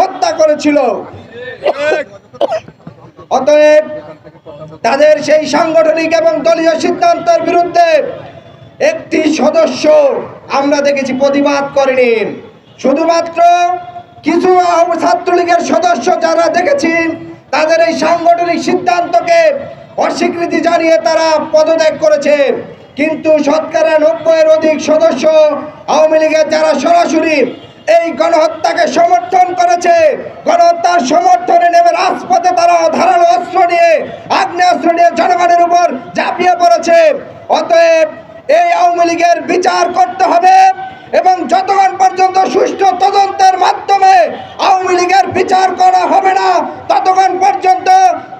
হত্যা করেছিল। অতএব তাদের সেই সাংগঠনিক এবং দলীয় সিদ্ধান্তের বিরুদ্ধে একটি সদস্য আমরা দেখেছি প্রতিবাদ করেনি। শুধুমাত্র কিছু ছাত্রলীগের সদস্য যারা দেখেছি, তাদের এই সাংগঠনিক সিদ্ধান্তকে অস্বীকৃতি জানিয়ে তারা পদত্যাগ করেছে। কিন্তু শতকরা নব্বইয়ের অধিক সদস্য আওয়ামী লীগের যারা সরাসরি এই গণহত্যাকে সমর্থন করেছে। গণহত্যার সমর্থনে নেমে রাজপথে তারা ধারালো অস্ত্র নিয়ে, আগ্নেয়াস্ত্র নিয়ে জনগণের উপর ঝাঁপিয়ে পড়েছে। অতএব এই আওয়ামী লীগের বিচার করতে হবে এবং যতক্ষণ পর্যন্ত সুষ্ঠু তদন্তের মাধ্যমে আওয়ামী লীগের বিচার করা হবে না, ততক্ষণ পর্যন্ত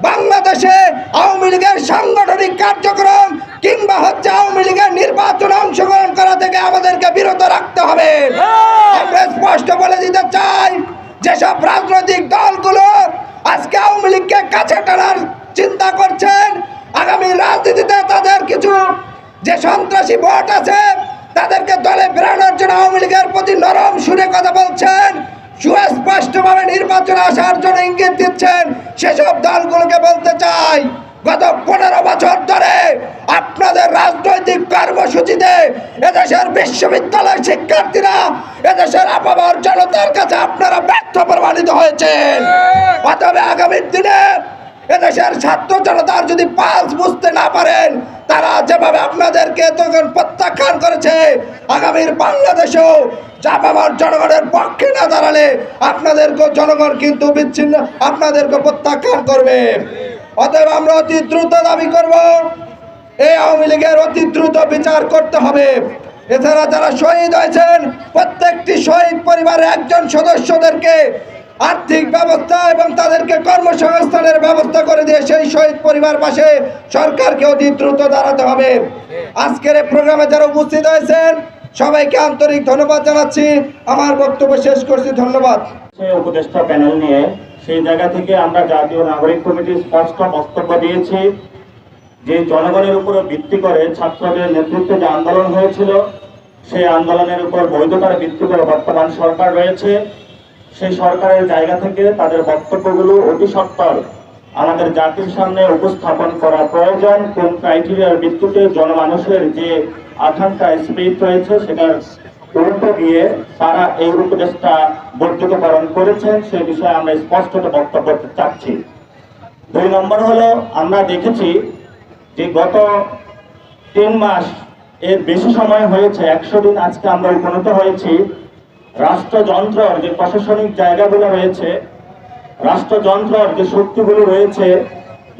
বাংলাদেশে আওয়ামী লীগের সাংগঠনিক কার্যক্রম কিংবা হচ্ছে আওয়ামী লীগের নির্বাচনে অংশগ্রহণ করা থেকে আমাদেরকে বিরত রাখতে হবে। আমরা স্পষ্ট বলে দিতে চাই, যেসব রাজনৈতিক দলগুলো আজকে আওয়ামী লীগকে কাছে টানার চিন্তা করছেন, আগামী রাজনীতিতে তাদের কিছু যে সন্ত্রাসী ভোট আছে, তাদেরকে দলে বেরানোর জন্য আওয়ামী লীগের প্রতি নরম সুরে কথা বলছেন, সুস্পষ্টভাবে নির্বাচনে আসার জন্য ইঙ্গিত দিচ্ছেন, সেসব দলগুলোকে বলতে চাই, গত পনেরো বছর ধরে আপনাদের রাজনৈতিক কর্মসূচিতে এদেশের বিশ্ববিদ্যালয় শিক্ষার্থীরা, এদেশের আপামর জনতার কাছে আপনারা ব্যর্থ প্রমাণিত হয়েছেন। অতএব আগামীর দিনে এদেশের ছাত্র জনতার যদি পালস বুঝতে না পারেন, তারা যেভাবে আপনাদেরকে তখন প্রত্যাখ্যান করেছে, আগামীর বাংলাদেশেও চাপাবার জনগণের পক্ষে না দাঁড়ালে আপনাদেরকে জনগণ কিন্তু বিচ্ছিন্ন আপনাদেরকে প্রত্যাখ্যান করবে। অতএব আমরা অতি দ্রুত দাবি করব এই আওয়ামী লীগের অতি দ্রুত বিচার করতে হবে। এছাড়া যারা শহীদ হয়েছেন, প্রত্যেকটি শহীদ পরিবারের একজন সদস্যদেরকে আর্থিক ব্যবস্থা এবং তাদেরকে কর্মসংস্থানের ব্যবস্থা করে দিয়ে সেই শহীদ পরিবার পাশে সরকারকে অতি দ্রুত দাঁড়াতে হবে। আজকের এই প্রোগ্রামে যারা উপস্থিত হয়েছেন, সবাইকে আন্তরিক ধন্যবাদ জানাচ্ছি। আমার বক্তব্য শেষ করছি, ধন্যবাদ। সেই উপদেষ্টা প্যানেল নিয়ে সেই জায়গা থেকে আমরা জাতীয় নাগরিক কমিটির স্পষ্ট বক্তব্য দিয়েছি। যে জনগণের উপরে ভিত্তি করে ছাত্রদের নেতৃত্বে যে আন্দোলন হয়েছিল, সেই আন্দোলনের উপর বৈধতার ভিত্তি করে বর্তমান সরকার রয়েছে। সেই সরকারের জায়গা থেকে তাদের বক্তব্যগুলো অতি সত্তর। আমাদের জাতির সামনে উপস্থাপন করা প্রয়োজন। কোন ক্রাইটেরিয়ার ভিত্তিতে জনমানুষের যে আকাঙ্ক্ষা স্পিরিট রয়েছে, সেটার গুরুত্ব দিয়ে তারা এই উপদেশটা বর্ধিতকরণ করেছেন, সে বিষয়ে আমরা স্পষ্টত বক্তব্য চাচ্ছি। দুই নম্বর হলো, আমরা দেখেছি যে গত তিন মাস এর বেশি সময় হয়েছে, একশো দিন আজকে আমরা উপনীত হয়েছি। রাষ্ট্রযন্ত্রর যে প্রশাসনিক জায়গাগুলো রয়েছে, রাষ্ট্রযন্ত্রর যে শক্তিগুলো রয়েছে,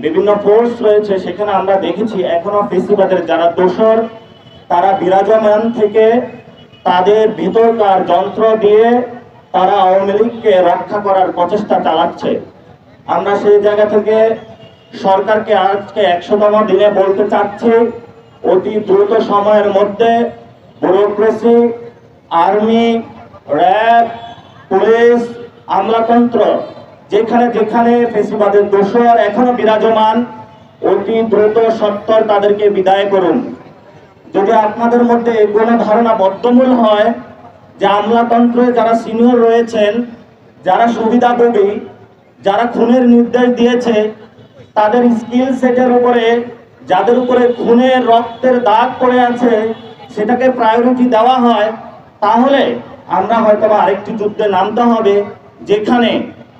বিভিন্ন ফোর্স রয়েছে, সেখানে আমরা দেখেছি এখনও ফেসিবাদের যারা দোসর তারা বিরাজমান থেকে তাদের ভিতরকার যন্ত্র দিয়ে তারা আওয়ামী লীগকে রক্ষা করার প্রচেষ্টা চালাচ্ছে। আমরা সেই জায়গা থেকে সরকারকে আজকে একশোতম দিনে বলতে চাচ্ছি, অতি দ্রুত সময়ের মধ্যে ব্যুরোক্রেসি আর্মি র্যাব পুলিশ আমলাতন্ত্র, যেখানে যেখানে ফেসিবাদের দোষর এখনও বিরাজমান, অতি দ্রুত সত্তর তাদেরকে বিদায় করুন। যদি আপনাদের মধ্যে কোনো ধারণা বদ্ধমূল হয় যে আমলাতন্ত্রে যারা সিনিয়র রয়েছেন, যারা সুবিধাভোগী, যারা খুনের নির্দেশ দিয়েছে তাদের স্কিল সেটের উপরে, যাদের উপরে খুনের রক্তের দাগ পড়ে আছে, সেটাকে প্রায়োরিটি দেওয়া হয়। তাহলে আমরা হয়তো আরেকটি যুদ্ধে নামতে হবে, যেখানে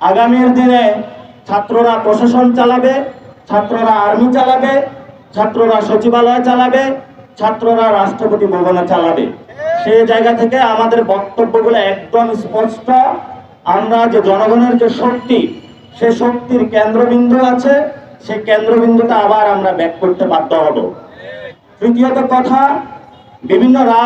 আগামীর দিনে ছাত্ররা প্রশাসন চালাবে, ছাত্ররা আর্মি চালাবে, ছাত্ররা সচিবালয় চালাবে, ছাত্ররা রাষ্ট্রপতি ভবনে চালাবে। সেই জায়গা থেকে আমাদের বক্তব্যগুলো একদম স্পষ্ট। আমরা যে জনগণের যে শক্তি, সে শক্তির কেন্দ্রবিন্দু আছে। সেই কেন্দ্রবিন্দুটা আবার আমরা ব্যাক করতে বাধ্য হব। তৃতীয়ত কথা বিভিন্ন রাজ